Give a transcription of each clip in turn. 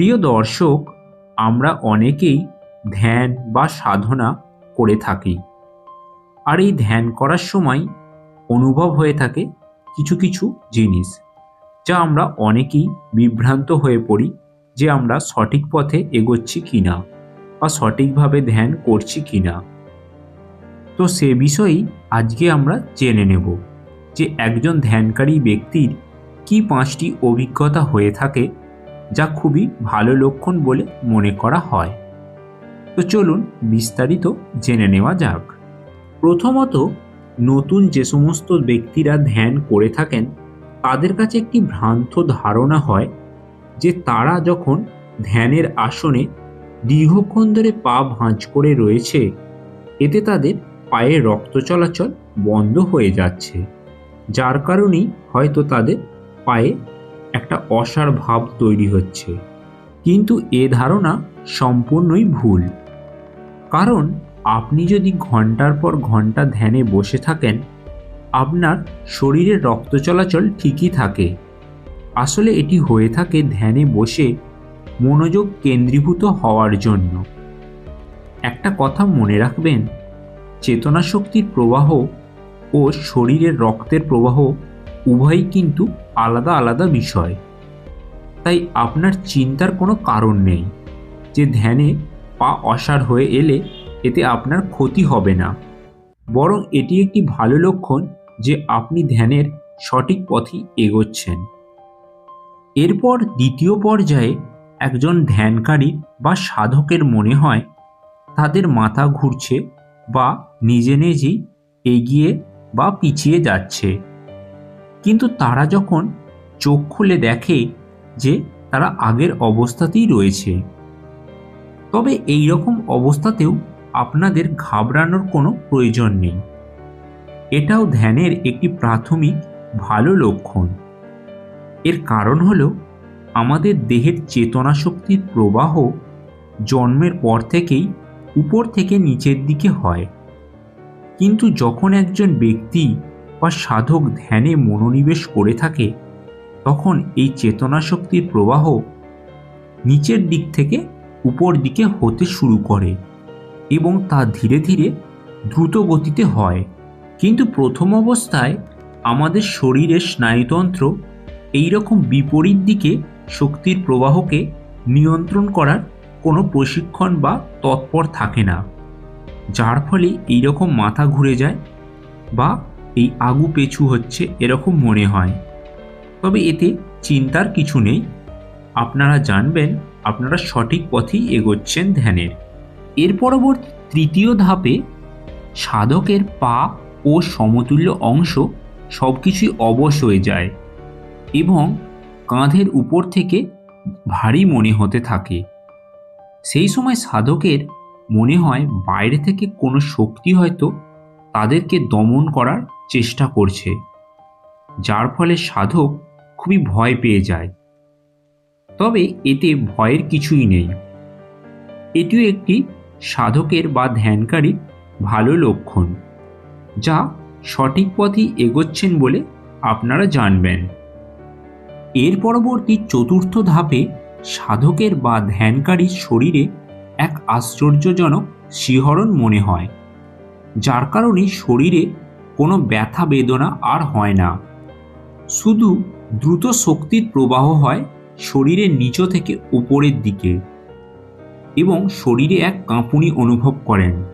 প্রিয় দর্শক, আমরা অনেকেই ধ্যান বা সাধনা করে থাকি। আর এই ধ্যান করার সময় অনুভব হয়ে থাকে কিছু কিছু জিনিস, যা আমরা অনেকেই বিভ্রান্ত হয়ে পড়ি যে আমরা সঠিক পথে এগোচ্ছি কিনা বা সঠিকভাবে ধ্যান করছি কিনা। তো সে বিষয়েই আজকে আমরা জেনে নেব যে একজন ধ্যানকারী ব্যক্তির কি পাঁচটি অভিজ্ঞতা হয়ে থাকে যা খুবই ভালো লক্ষণ বলে মনে করা হয়। তো চলুন বিস্তারিত জেনে নেওয়া যাক। প্রথমত, নতুন যে সমস্ত ব্যক্তিরা ধ্যান করে থাকেন, তাদের কাছে একটি ভ্রান্ত ধারণা হয় যে তারা যখন ধ্যানের আসনে দীর্ঘক্ষণ ধরে পা ভাঁজ করে রয়েছে, এতে তাদের পায়ে রক্ত চলাচল বন্ধ হয়ে যাচ্ছে। যার কারণেই হয়তো তাদের পায়ে একটা অসার ভাব তৈরি হচ্ছে। কিন্তু এ ধারণা সম্পূর্ণই ভুল। কারণ আপনি যদি ঘণ্টার পর ঘণ্টা ধ্যানে বসে থাকেন, আপনার শরীরের রক্ত চলাচল ঠিকই থাকে। আসলে এটি হয়ে থাকে ধ্যানে বসে মনোযোগ কেন্দ্রীভূত হওয়ার জন্য। একটা কথা মনে রাখবেন চেতনা শক্তির প্রবাহ ও শরীরের রক্তের প্রবাহ উভয়ই কিন্তু আলাদা আলাদা বিষয়। তাই আপনার চিন্তার কোনো কারণ নেই যে ধ্যানে পা অসাড় হয়ে এলে এতে আপনার ক্ষতি হবে না। বরং এটি একটি ভালো লক্ষণ যে আপনি ধ্যানের সঠিক পথই এগোচ্ছেন। এরপর দ্বিতীয় পর্যায়ে একজন ধ্যানকারী বা সাধকের মনে হয়, তাদের মাথা ঘুরছে বা নিজে নিজেই এগিয়ে বা পিছিয়ে যাচ্ছে। কিন্তু তারা যখন চোখ খুলে দেখে যে তারা আগের অবস্থাতেই রয়েছে, তবে এই রকম অবস্থাতেও আপনাদের ঘাবড়ানোর কোনো প্রয়োজন নেই। এটাও ধ্যানের একটি প্রাথমিক ভালো লক্ষণ। এর কারণ হল আমাদের দেহের চেতনা শক্তির প্রবাহ জন্মের পর থেকেই উপর থেকে নিচের দিকে হয়। কিন্তু যখন একজন ব্যক্তি বা সাধক ধ্যানে মনোনিবেশ করে থাকে, তখন এই চেতনা শক্তির প্রবাহ নিচের দিক থেকে উপর দিকে হতে শুরু করে এবং তা ধীরে ধীরে দ্রুত গতিতে হয়। কিন্তু প্রথম অবস্থায় আমাদের শরীরের স্নায়ুতন্ত্র এই রকম বিপরীত দিকে শক্তির প্রবাহকে নিয়ন্ত্রণ করার কোনো প্রশিক্ষণ বা তৎপর থাকে না, যার ফলে এই রকম মাথা ঘুরে যায় বা এই আগু পেছু হচ্ছে এরকম মনে হয়। তবে এতে চিন্তার কিছু নেই। আপনারা জানবেন, আপনারা সঠিক পথেই এগোচ্ছেন ধ্যানের। এর পরবর্তী তৃতীয় ধাপে সাধকের পা ও সমতুল্য অংশ সব কিছুই অবশ হয়ে যায় এবং কাঁধের উপর থেকে ভারী মনে হতে থাকে। সেই সময় সাধকের মনে হয় বাইরে থেকে কোনো শক্তি হয়তো তাদেরকে দমন করার চেষ্টা করছে। যার ফলে সাধক খুবই ভয় পেয়ে যায়। তবে এতে ভয়ের কিছুই নেই। এটিও একটি সাধকের বা ধ্যানকারীর ভালো লক্ষণ, যা সঠিক পথেই এগোচ্ছেন বলে আপনারা জানবেন। এর পরবর্তী চতুর্থ ধাপে সাধকের বা ধ্যানকারীর শরীরে এক আশ্চর্যজনক শিহরণ মনে হয়, যার কারণে শরীরে কোনো ব্যথা, বেদনা আর হয় না। শুধু দ্রুত শক্তির প্রবাহ হয় শরীরের নিচ থেকে উপরের দিকে এবং শরীরে এক কাঁপুনি অনুভব করেন।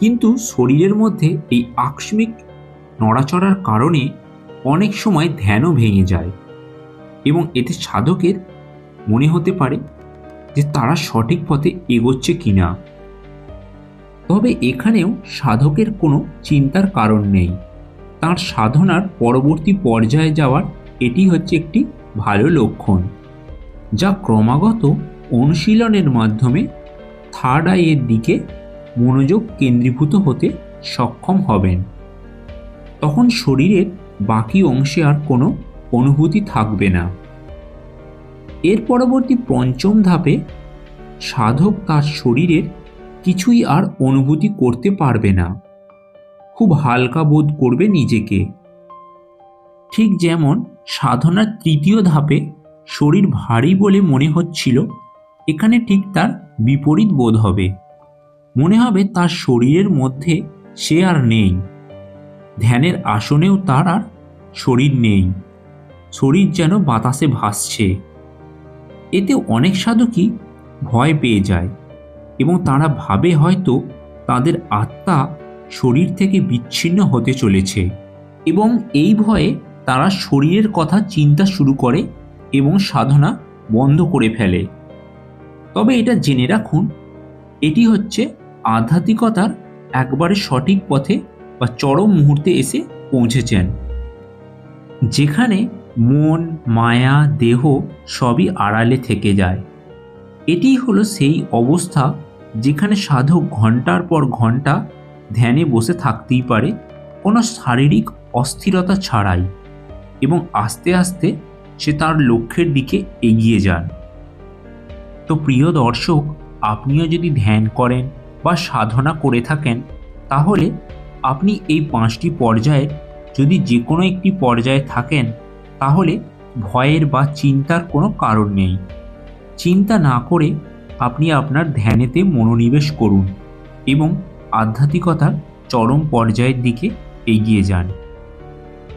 কিন্তু শরীরের মধ্যে এই আকস্মিক নড়াচড়ার কারণে অনেক সময় ধ্যানও ভেঙে যায় এবং এতে সাধকের মনে হতে পারে যে তারা সঠিক পথে এগোচ্ছে কিনা। তবে এখানেও সাধকের কোনো চিন্তার কারণ নেই। তার সাধনার পরবর্তী পর্যায়ে যাওয়ার এটি হচ্ছে একটি ভালো লক্ষণ, যা ক্রমাগত অনুশীলনের মাধ্যমে থার্ড আইয়ের দিকে মনোযোগ কেন্দ্রীভূত হতে সক্ষম হবেন। তখন শরীরের বাকি অংশে আর কোনো অনুভূতি থাকবে না। এর পরবর্তী পঞ্চম ধাপে সাধক তার শরীরের কিছুই আর অনুভূতি করতে পারবে না। খুব হালকা বোধ করবে নিজেকে। ঠিক যেমন সাধনার তৃতীয় ধাপে শরীর ভারী বলে মনে হচ্ছিল, এখানে ঠিক তার বিপরীত বোধ হবে। মনে হবে তার শরীরের মধ্যে সে আর নেই। ধ্যানের আসনেও তার আর শরীর নেই। শরীর যেন বাতাসে ভাসছে। এতে অনেক সাধকই ভয় পেয়ে যায়। এবং তারা ভাবে হয়তো তাদের আত্মা শরীর থেকে বিচ্ছিন্ন হতে চলেছে এবং এই ভয়ে তারা শরীরের কথা চিন্তা শুরু করে এবং সাধনা বন্ধ করে ফেলে। তবে এটা জেনে রাখুন, এটি হচ্ছে আধ্যাত্মিকতার একবারে সঠিক পথে বা চরম মুহূর্তে এসে পৌঁছেছেন, যেখানে মন, মায়া, দেহ সবই আড়ালে থেকে যায়। এটি হলো সেই অবস্থা যেখানে সাধক ঘণ্টার পর ঘণ্টা ধ্যানে বসে থাকতেই পারে, কোনো শারীরিক অস্থিরতা ছাড়াই এবং আস্তে আস্তে সে তার লক্ষ্যের দিকে এগিয়ে যান। তো প্রিয় দর্শক, আপনিও যদি ধ্যান করেন বা সাধনা করে থাকেন, তাহলে আপনি এই পাঁচটি পর্যায়ে যদি যে কোনো একটি পর্যায়ে থাকেন, তাহলে ভয়ের বা চিন্তার কোনো কারণ নেই। চিন্তা না করে আপনি আপনার ধ্যানেতে মনোনিবেশ করুন এবং আধ্যাত্মিকতার চরম পর্যায়ের দিকে এগিয়ে যান।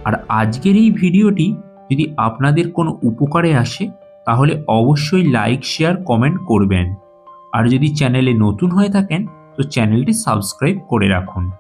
আর আজকের এই ভিডিওটি যদি আপনাদের কোনো উপকারে আসে, তাহলে অবশ্যই লাইক, শেয়ার, কমেন্ট করবেন। আর যদি চ্যানেলে নতুন হয়ে থাকেন, তো চ্যানেলটি সাবস্ক্রাইব করে রাখুন।